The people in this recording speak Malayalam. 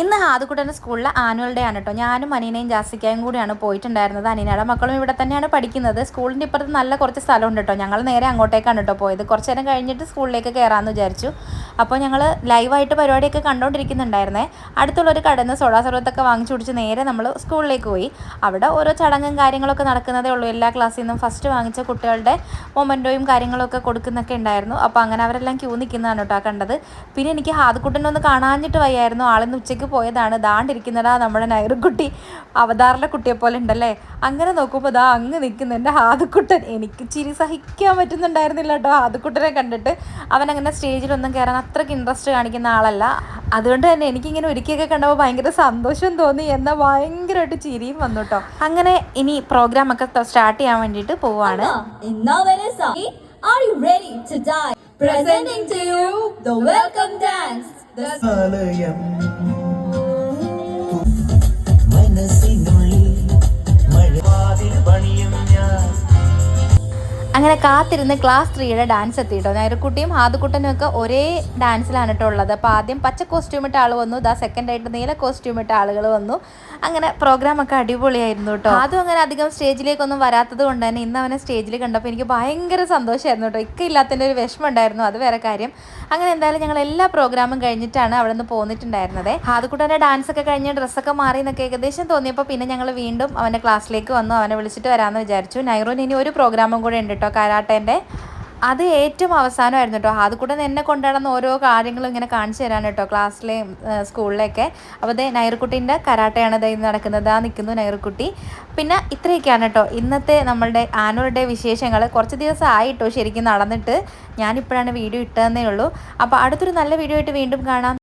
ഇന്ന് ഹാദുക്കുട്ടന്റെ സ്കൂളിലെ ആനുവൽ ഡേ ആണ് കേട്ടോ. ഞാനും അനീനയും ജാസിക്കയും കൂടിയാണ് പോയിട്ടുണ്ടായിരുന്നത്. അനീനയുടെ മക്കളും ഇവിടെ തന്നെയാണ് പഠിക്കുന്നത്. സ്കൂളിന്റെ ഇപ്പുറത്ത് നല്ല കുറച്ച് സ്ഥലമുണ്ട് കേട്ടോ. ഞങ്ങൾ നേരെ അങ്ങോട്ടേക്കാണ് കേട്ടോ പോയത്. കുറച്ച് നേരം കഴിഞ്ഞിട്ട് സ്കൂളിലേക്ക് കയറാമെന്ന് വിചാരിച്ചു. അപ്പോൾ ഞങ്ങൾ ലൈവായിട്ട് പരിപാടിയൊക്കെ കണ്ടുകൊണ്ടിരിക്കുന്നുണ്ടായിരുന്നേ. അടുത്തുള്ളൊരു കടയിൽ നിന്ന് സോഡാ സർവത്തൊക്കെ വാങ്ങിച്ചു കുടിച്ച് നേരെ നമ്മൾ സ്കൂളിലേക്ക് പോയി. അവിടെ ഓരോ ചടങ്ങും കാര്യങ്ങളൊക്കെ നടക്കുന്നതേ ഉള്ളൂ. എല്ലാ ക്ലാസ്സിൽ നിന്നും ഫസ്റ്റ് വാങ്ങിച്ച കുട്ടികളുടെ മൊമെന്റോയും കാര്യങ്ങളൊക്കെ കൊടുക്കുന്നൊക്കെ ഉണ്ടായിരുന്നു. അപ്പോൾ അങ്ങനെ അവരെല്ലാം ക്യൂ നിൽക്കുന്നതാണ് കേട്ടോ കണ്ടത്. പിന്നെ എനിക്ക് ഹാദുക്കുട്ടനൊന്ന് കാണാഞ്ഞിട്ട് വയ്യായിരുന്നു. ആളിന്ന് ഉച്ചയ്ക്ക് പോയതാണ്. ദാണ്ടിരിക്കുന്നതാ നമ്മുടെ നൈറുക്കുട്ടി അവതാറിലെ കുട്ടിയെ പോലെ ഉണ്ടല്ലേ? അങ്ങനെ നോക്കുമ്പോൾ ദാ അങ്ങ് നിൽക്കുന്ന. എന്റെ ഹാദുക്കുട്ടൻ എനിക്ക് ചിരി സഹിക്കാൻ പറ്റുന്നുണ്ടായിരുന്നില്ല കേട്ടോ. ഹാദുക്കുട്ടനെ കണ്ടിട്ട് അവൻ അങ്ങനെ സ്റ്റേജിലൊന്നും കയറാൻ അത്രയ്ക്ക് ഇൻട്രസ്റ്റ് കാണിക്കുന്ന ആളല്ല അതുകൊണ്ട് തന്നെ എനിക്കിങ്ങനെ ഒരിക്കലൊക്കെ കണ്ടപ്പോൾ ഭയങ്കര സന്തോഷം തോന്നി എന്നാൽ ഭയങ്കരമായിട്ട് ചിരിയും വന്നു കേട്ടോ അങ്ങനെ ഇനി പ്രോഗ്രാം ഒക്കെ സ്റ്റാർട്ട് ചെയ്യാൻ വേണ്ടിയിട്ട് പോവാണ് are you ready to die? Presenting to you the welcome dance. The അങ്ങനെ കാത്തിരുന്ന് ക്ലാസ് ത്രീയുടെ ഡാൻസ് എത്തിയിട്ടോ. നൈരക്കുട്ടിയും ഹാദുക്കുട്ടനും ഒക്കെ ഒരേ ഡാൻസിലാണ് കേട്ടോ ഉള്ളത്. അപ്പോൾ ആദ്യം പച്ച കോസ്റ്റ്യൂം ഇട്ട ആൾ വന്നു. ദാ സെക്കൻഡ് ആയിട്ട് നീല കോസ്റ്റ്യൂം ഇട്ട ആളുകൾ വന്നു. അങ്ങനെ പ്രോഗ്രാം ഒക്കെ അടിപൊളിയായിരുന്നു കേട്ടോ അതും അങ്ങനെ അധികം സ്റ്റേജിലേക്കൊന്നും വരാത്തത് കൊണ്ട് തന്നെ ഇന്ന് അവനെ സ്റ്റേജിൽ കണ്ടപ്പോൾ എനിക്ക് ഭയങ്കര സന്തോഷമായിരുന്നു കേട്ടോ ഇക്ക ഇല്ലാത്തതിന്റെ ഒരു വിഷമം ഉണ്ടായിരുന്നു. അത് വേറെ കാര്യം. അങ്ങനെ എന്തായാലും ഞങ്ങൾ എല്ലാ പ്രോഗ്രാമും കഴിഞ്ഞിട്ടാണ് അവിടെ നിന്ന് പോന്നിട്ടുണ്ടായിരുന്നത്. ഹാദുക്കുട്ടന്റെ ഡാൻസ് ഒക്കെ കഴിഞ്ഞ് ഡ്രസ്സൊക്കെ മാറി എന്നൊക്കെ ഏകദേശം തോന്നിയപ്പോൾ പിന്നെ ഞങ്ങൾ വീണ്ടും അവന്റെ ക്ലാസ്സിലേക്ക് വന്നു. അവനെ വിളിച്ചിട്ട് വരാമെന്ന് വിചാരിച്ചു. നൈറോൻ ഇനി ഒരു പ്രോഗ്രാമും കൂടെ ഉണ്ട് കരാട്ടേന്റെ. അത് ഏറ്റവും അവസാനമായിരുന്നു കേട്ടോ. അത് കൂടെ എന്നെ കൊണ്ടുനടന്ന ഓരോ കാര്യങ്ങളും ഇങ്ങനെ കാണിച്ചു തരാൻ കേട്ടോ ക്ലാസ്സിലെയും സ്കൂളിലെയൊക്കെ. അപ്പോൾ ദേ നൈറുക്കുട്ടീന്റെ കരാട്ടയാണ് ഇതായി നടക്കുന്നത്. ആ നിൽക്കുന്നു നൈറുക്കുട്ടി. പിന്നെ ഇത്രയൊക്കെയാണ് കേട്ടോ. ഇന്നത്തെ നമ്മളുടെ ആനുവൽ ഡേ വിശേഷങ്ങൾ. കുറച്ച് ദിവസം ആയിട്ടോ ശരിക്കും നടന്നിട്ട്. ഞാനിപ്പോഴാണ് വീഡിയോ ഇട്ടതെന്നേ ഉള്ളൂ. അപ്പോൾ അടുത്തൊരു നല്ല വീഡിയോ ആയിട്ട് വീണ്ടും കാണാം.